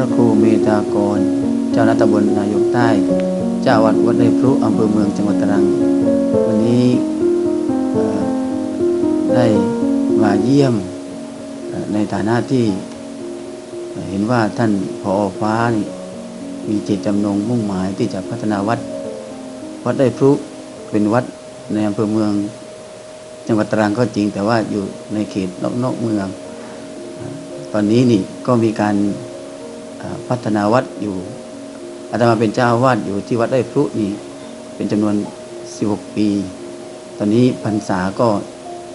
พระครูเมตากร เจ้าหน้าตำบลนายกใต้ เจ้าวัดวัดไร่พรุอำเภอเมืองจังหวัดตรัง วันนี้ได้มาเยี่ยมในฐานะที่เห็นว่าท่านผอฟ้านี่มีจิตจำนงมุ่งหมายที่จะพัฒนาวัด วัดไร่พรุเป็นวัดในอำเภอเมือง จังหวัดตรังก็จริง แต่ว่าอยู่ในเขตนอกเมือง ตอนนี้นี่ก็มีการ พัฒนาวัดอยู่อาตมาเป็นเจ้าวาดอยู่ที่วัดไร่พรุนี่เป็นจำนวน 16 ปี ตอนนี้พรรษาก็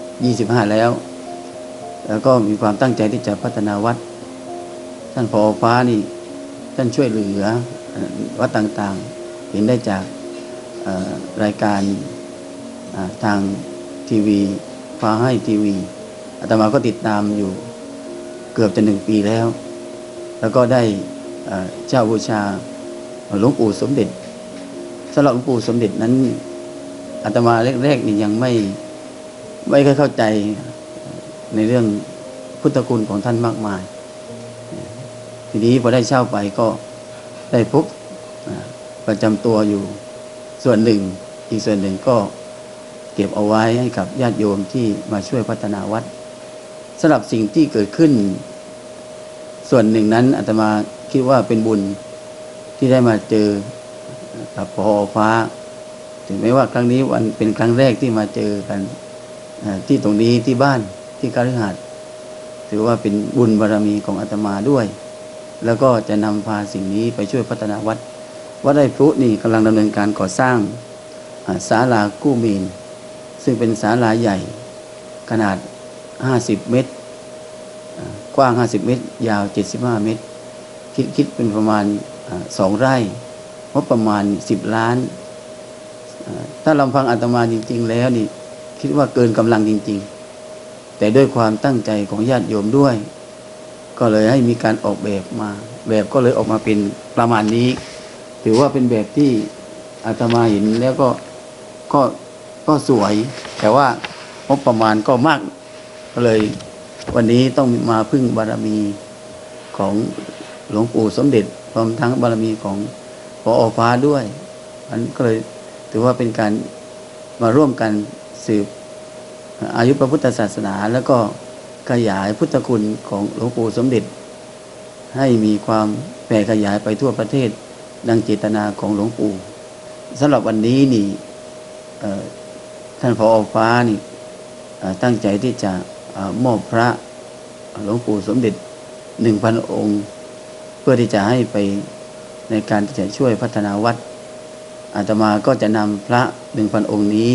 25 แล้ว แล้วก็มีความตั้งใจที่จะพัฒนาวัด ท่านพอฟ้านี่ท่านช่วยเหลือวัดต่างๆ เห็นได้จากรายการทางทีวีฟ้าให้ทีวีอาตมาก็ติดตามอยู่เกือบจะหนึ่งปีแล้ว แล้วก็ได้เอ่อเจ้าบูชาหลวงปู่สมเด็จสำหรับหลวงปู่สมเด็จนั้นอาตมาแรกๆนี่ยังไม่ไม่ค่อยเข้าใจในเรื่องพุทธคุณของท่านมากมาย ทีนี้พอได้เช่าไปก็ได้พบประจำตัวอยู่ส่วนหนึ่ง อีกส่วนหนึ่งก็เก็บเอาไว้ให้กับญาติโยมที่มาช่วยพัฒนาวัดสำหรับสิ่งที่เกิดขึ้น ส่วนหนึ่งนั้นอาตมาคิดว่าเป็นบุญที่ได้มาเจอกับพอฟ้า ถึงแม้ว่าครั้งนี้วันเป็นครั้งแรกที่มาเจอกันที่ตรงนี้ที่บ้านที่คฤหาสน์ถือว่าเป็นบุญบารรมีของอาตมาด้วย แล้วก็จะนำพาสิ่งนี้ไปช่วยพัฒนาวัดวัดไร่พรุนี่กำลังดำเนินการก่อสร้างศาลากู้เมนซึ่งเป็นศาลาใหญ่ขนาด 50 เมตร กว้าง 50 เมตร ยาว 75 เมตร คิดคิดเป็นประมาณสองไร่งบประมาณ 10 ล้านอ่าถ้าลำพังอาตมาจริง ๆ แล้วนี่คิดว่าเกินกำลังจริง ๆ แต่ด้วยความตั้งใจของญาติโยมด้วย ก็เลยให้มีการออกแบบมา แบบก็เลยออกมาเป็นประมาณนี้ ถือว่าเป็นแบบที่อาตมาเห็นแล้วก็ก็ก็สวย แต่ว่างบประมาณก็มากก็เลย วันนี้ต้องมาพึ่งบารมีของหลวงปู่สมเด็จพร้อมทั้งบารมีของพออฟ้าด้วยอันก็เลยถือว่าเป็นการมาร่วมกันสืบอายุพระพุทธศาสนา แล้วก็ขยายพุทธคุณของหลวงปู่สมเด็จ ให้มีความแผ่ขยายไปทั่วประเทศดังเจตนาของหลวงปู่สำหรับวันนี้นี่ท่านพออฟ้านี่ตั้งใจที่จะ มอบพระหลวงปู่สมเด็จหนึ่งพันองค์ เพื่อที่จะให้ไปในการที่จะช่วยพัฒนาวัดอาตมาก็จะนำพระหนึ่งพันองค์นี้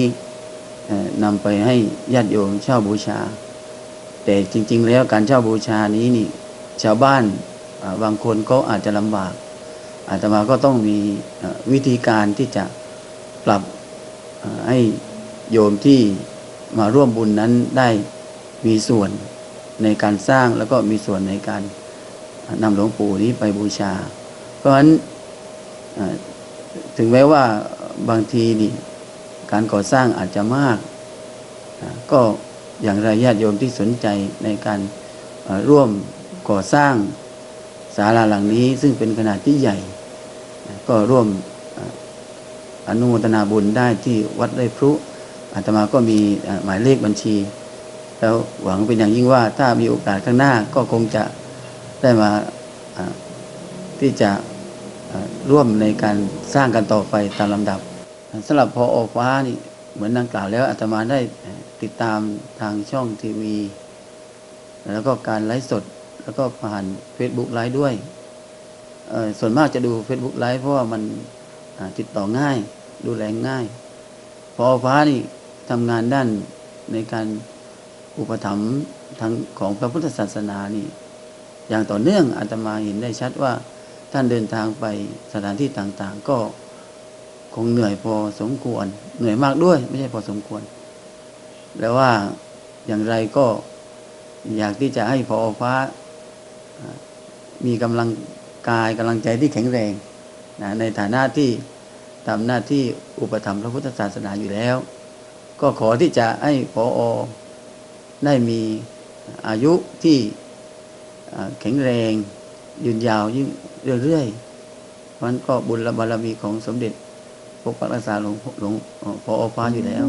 นำไปให้ญาติโยมเช่าบูชา แต่จริง ๆ แล้วการเช่าบูชานี้นี่ชาวบ้านบางคนก็อาจจะลำบาก อาตมาก็ต้องมีวิธีการที่จะปรับให้โยมที่มาร่วมบุญนั้นได้ มีส่วนในการสร้างแล้วก็มีส่วนในการนำหลวงปู่นี้ไปบูชา เพราะฉะนั้นถึงแม้ว่าบางทีนี่การก่อสร้างอาจจะมาก ก็อย่างไรญาติโยมที่สนใจในการร่วมก่อสร้างศาลาหลังนี้ ซึ่งเป็นขนาดที่ใหญ่ ก็ร่วมอนุโมทนาบุญได้ที่วัดไร่พรุอาตมาก็มีหมายเลขบัญชี แล้วหวังเป็นอย่างยิ่งว่าถ้ามีโอกาสข้างหน้าก็คงจะได้มาที่จะร่วมในการสร้างกันต่อไปตามลำดับสำหรับพออฟ้านี่เหมือนดังกล่าวแล้วอาตมาได้ติดตามทางช่องทีวี แล้วก็การไลฟ์สด แล้วก็ผ่าน Facebook ไลฟ์ด้วย ส่วนมากจะดู Facebook ไลฟ์เพราะว่ามันติดต่อง่าย ดูแลง่าย พอฟ้านี่ทำงานด้านในการ อุปถัมภ์ทางของพระพุทธศาสนานี่ อย่างต่อเนื่องอาตมาเห็นได้ชัดว่าท่านเดินทางไปสถานที่ต่างๆ ก็คงเหนื่อยพอสมควร เหนื่อยมากด้วย ไม่ใช่พอสมควร แล้วว่าอย่างไรก็อยากที่จะให้พอฟ้า มีกำลังกายกำลังใจที่แข็งแรงนะในฐานะที่ทำหน้าที่อุปถัมภ์พระพุทธศาสนาอยู่แล้ว ก็ขอที่จะให้พออ ได้มีอายุที่แข็งแรงยืนยาวยิ่งเรื่อยๆมันก็บุญบารมีของสมเด็จปกปักรักษาหลวงหลวงเอ่อพอฟ้าอยู่แล้ว